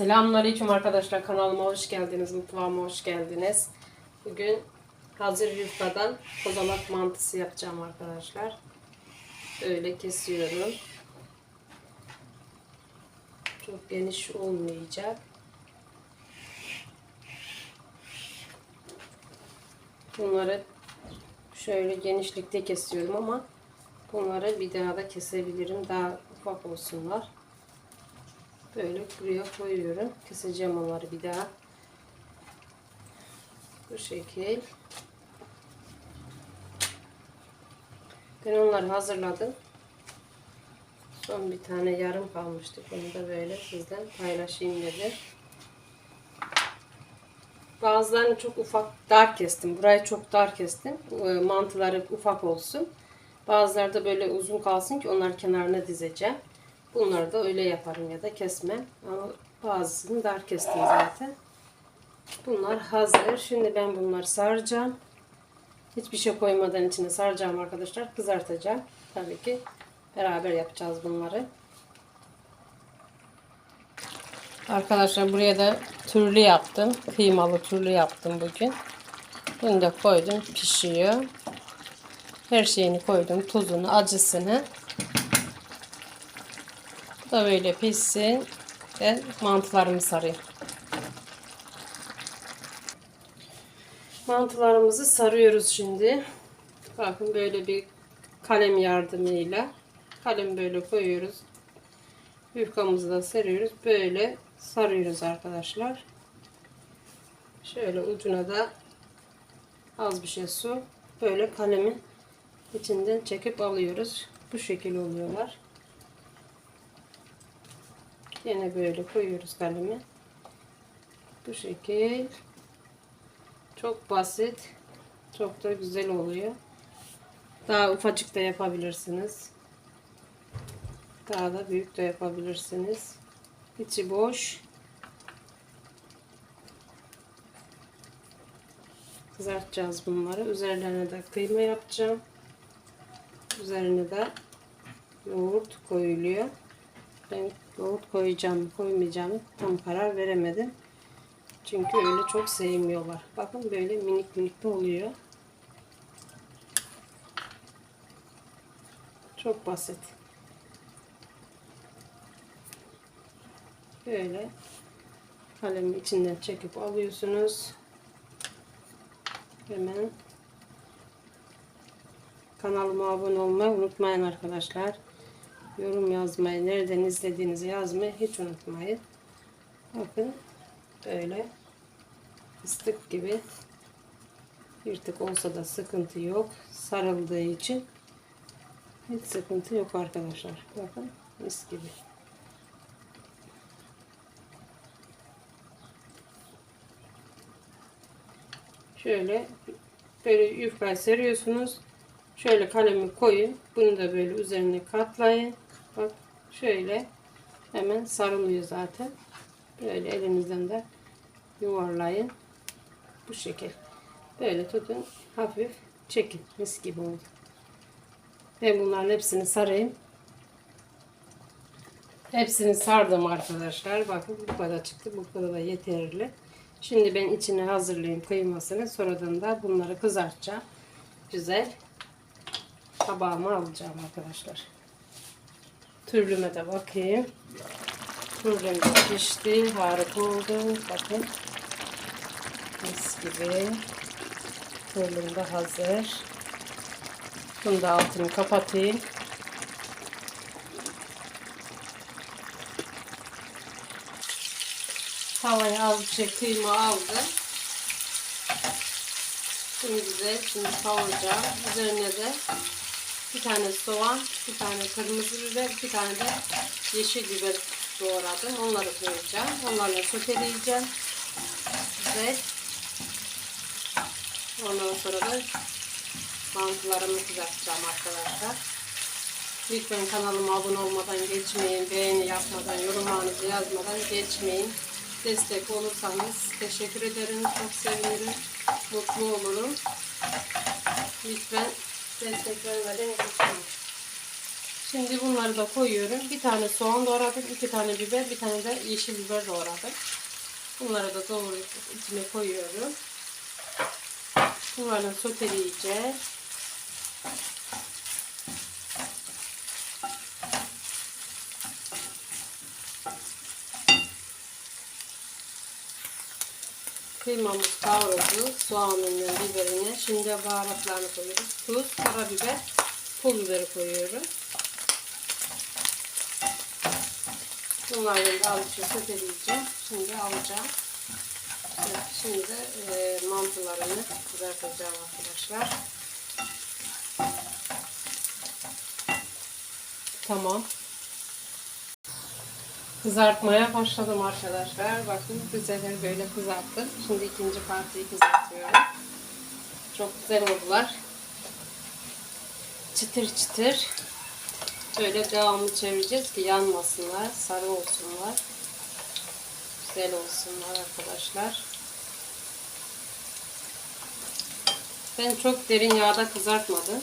Selamünaleyküm arkadaşlar kanalıma hoş geldiniz, mutfağıma hoş geldiniz. Bugün hazır yufkadan kozalak mantısı yapacağım arkadaşlar. Böyle kesiyorum. Çok geniş olmayacak. Bunları şöyle genişlikte kesiyorum ama bunları bir daha da kesebilirim. Daha ufak olsunlar. Böyle buraya koyuyorum. Keseceğim onları bir daha. Bu şekil. Ben onları hazırladım. Son bir tane yarım kalmıştı. Bunu da böyle sizden paylaşayım dedim. Bazılarını çok ufak dar kestim. Burayı çok dar kestim. Ee, Mantıları ufak olsun. Bazıları da böyle uzun kalsın ki onları kenarına dizeceğim. Bunları da öyle yaparım ya da kesmem. Ama bazısını dar kestim zaten. Bunlar hazır. Şimdi ben bunları saracağım. Hiçbir şey koymadan içine saracağım arkadaşlar. Kızartacağım. Tabii ki beraber yapacağız bunları. Arkadaşlar buraya da türlü yaptım. Kıymalı türlü yaptım bugün. Bunu da koydum. Pişiyor. Her şeyini koydum. Tuzunu, acısını. Da böyle pişsin. Ben mantılarımı sarayım. Mantılarımızı sarıyoruz şimdi. Bakın böyle bir kalem yardımıyla kalem böyle koyuyoruz. Yufkamızı da seriyoruz. Böyle sarıyoruz arkadaşlar. Şöyle ucuna da az bir şey su. Böyle kalemin içinden çekip alıyoruz. Bu şekil oluyorlar. Yine böyle koyuyoruz kalemi. Bu şekil. Çok basit. Çok da güzel oluyor. Daha ufacık da yapabilirsiniz. Daha da büyük de yapabilirsiniz. İçi boş. Kızartacağız bunları. Üzerlerine de kıyma yapacağım. Üzerine de yoğurt koyuluyor. Ben yoğurt koyacağım koymayacağım tam karar veremedim. Çünkü öyle çok sevmiyorlar. Bakın böyle minik minik de oluyor. Çok basit. Böyle kalemi içinden çekip alıyorsunuz. Hemen kanalıma abone olmayı unutmayın arkadaşlar. Yorum yazmayı, nereden izlediğinizi yazmayı hiç unutmayın. Bakın böyle fıstık gibi yırtık olsa da sıkıntı yok. Sarıldığı için hiç sıkıntı yok arkadaşlar. Bakın mis gibi. Şöyle böyle yufkayı seriyorsunuz. Şöyle kalemi koyun. Bunu da böyle üzerine katlayın. Bak şöyle hemen sarılıyor zaten. Böyle elinizden de yuvarlayın. Bu şekil. Böyle tutun. Hafif çekin. Mis gibi oldu. Ben bunların hepsini sarayım. Hepsini sardım arkadaşlar. Bakın bu kadar çıktı. Bu kadar da yeterli. Şimdi ben içine hazırlayayım kıymasını. Sonradan da bunları kızartacağım. Güzel. Tabağıma alacağım arkadaşlar. Türlüme de bakayım. Türlüm de pişti. Harika oldu. Bakın. Mis gibi. Türlüm de hazır. Bunu da altını kapatayım. Tavaya az bir şey kıyma aldım. Şimdi güzel şimdi kavuracağım. Üzerine de bir tane soğan, bir tane kırmızı biber, bir tane de yeşil biber doğradım. Onları koyacağım. Onlarla soteleyeceğim. Güzel. Ondan sonra da mantılarımı kızartacağım arkadaşlar. Lütfen kanalıma abone olmadan geçmeyin. Beğeni yapmadan, yorumlarınızı yazmadan geçmeyin. Destek olursanız teşekkür ederim. Çok sevinirim. Mutlu olurum. Lütfen destek vermeden geçmeyin. Şimdi bunları da koyuyorum. Bir tane soğan doğradım, iki tane biber, bir tane de yeşil biber doğradım. Bunları da doğrayıp içine koyuyorum. Bunları soteleyeceğiz. Kıymamız kavruldu. Soğanını, biberini. Şimdi baharatlarını koyuyoruz. Tuz, karabiber, pul biberi koyuyorum. Bunları da alıp soteleyeceğim. Şimdi alacağım. Evet, şimdi e, mantılarını kızartacağım arkadaşlar. Tamam. Kızartmaya başladım arkadaşlar. Bakın sefer böyle kızarttım. Şimdi ikinci partiyi kızartıyorum. Çok güzel oldular. Çıtır çıtır. Böyle devamlı çevireceğiz ki yanmasınlar, sarı olsunlar. Güzel olsunlar arkadaşlar. Ben çok derin yağda kızartmadım.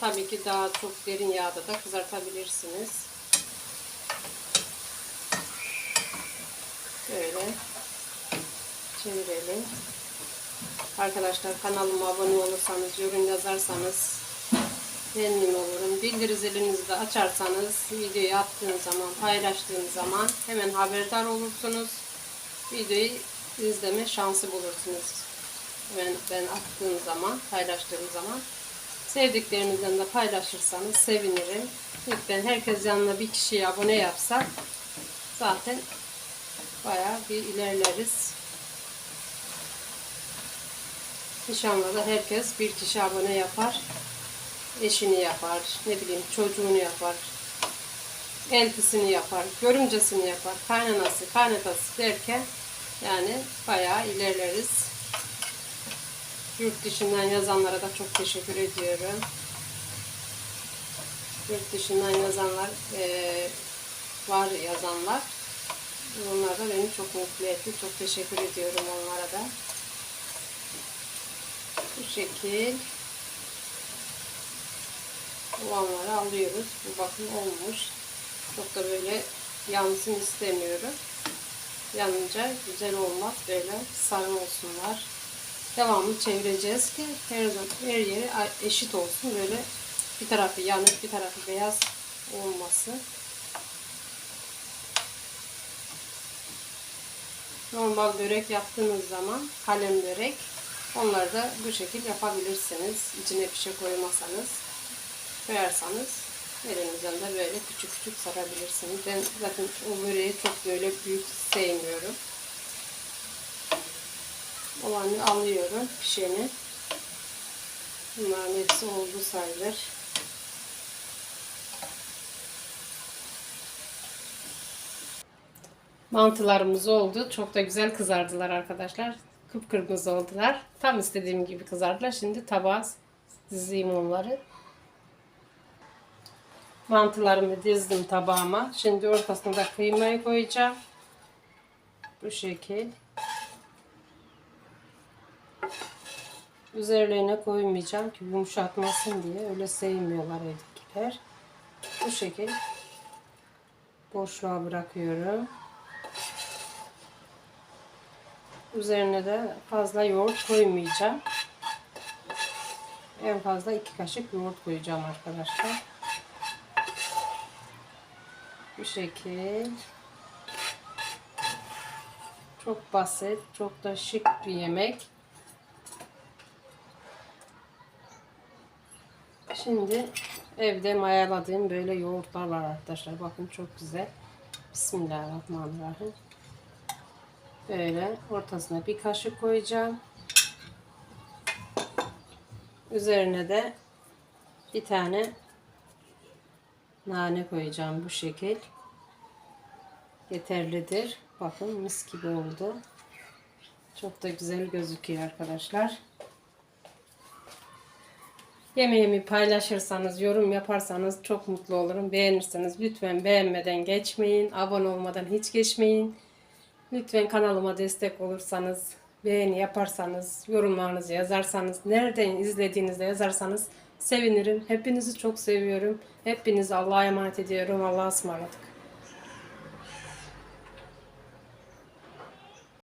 Tabii ki daha çok derin yağda da kızartabilirsiniz. Böyle çevirelim. Arkadaşlar kanalıma abone olursanız, yorum yazarsanız memnun olurum. Bildiri zilinizi açarsanız videoyu attığım zaman, paylaştığım zaman hemen haberdar olursunuz. Videoyu izleme şansı bulursunuz. Ben, ben attığım zaman, paylaştığım zaman. Sevdiklerinizden de paylaşırsanız sevinirim. Lütfen herkes yanına bir kişiye abone yapsak zaten bayağı bir ilerleriz. İnşallah da herkes bir kişi abone yapar. Eşini yapar, ne bileyim çocuğunu yapar. Eltisini yapar, görümcesini yapar, kaynanası, kaynatası derken yani bayağı ilerleriz. Yurt dışından yazanlara da çok teşekkür ediyorum. Yurt dışından yazanlar eee, var yazanlar. Onlar da beni çok mutlu etti. Çok teşekkür ediyorum onlara da. Bu şekil olanları alıyoruz. Bu bakın olmuş. Çok da böyle yansın istemiyorum. Yanınca güzel olmaz. Böyle sarı olsunlar. Devamlı çevireceğiz ki her, her yeri eşit olsun. Böyle bir tarafı yanık bir tarafı beyaz olmasın. Normal börek yaptığınız zaman kalem börek onları da bu şekilde yapabilirsiniz. İçine bir şey koymasanız koyarsanız elinizden de böyle küçük küçük sarabilirsiniz. Ben zaten o böreği çok böyle büyük sevmiyorum. Olanı alıyorum pişeni. Bunların hepsi oldu sayılır. Mantılarımız oldu. Çok da güzel kızardılar arkadaşlar. Kıpkırmızı oldular. Tam istediğim gibi kızardılar. Şimdi tabağa dizeyim onları. Mantılarımı dizdim tabağıma. Şimdi ortasına da kıymayı koyacağım. Bu şekil. Üzerlerine koymayacağım ki yumuşatmasın diye. Öyle sevmiyorlar evdekiler. Bu şekil boşluğa bırakıyorum. Üzerine de fazla yoğurt koymayacağım. En fazla iki kaşık yoğurt koyacağım arkadaşlar. Bu şekil. Çok basit, çok da şık bir yemek. Şimdi evde mayaladığım böyle yoğurtlar var arkadaşlar. Bakın çok güzel. Bismillahirrahmanirrahim. Böyle ortasına bir kaşık koyacağım. Üzerine de bir tane nane koyacağım bu şekil. Yeterlidir. Bakın mis gibi oldu. Çok da güzel gözüküyor arkadaşlar. Yemeğimi paylaşırsanız, yorum yaparsanız çok mutlu olurum. Beğenirseniz lütfen beğenmeden geçmeyin. Abone olmadan hiç geçmeyin. Lütfen kanalıma destek olursanız, beğeni yaparsanız, yorumlarınızı yazarsanız, nereden izlediğinizde yazarsanız sevinirim. Hepinizi çok seviyorum. Hepinizi Allah'a emanet ediyorum. Allah'a ısmarladık.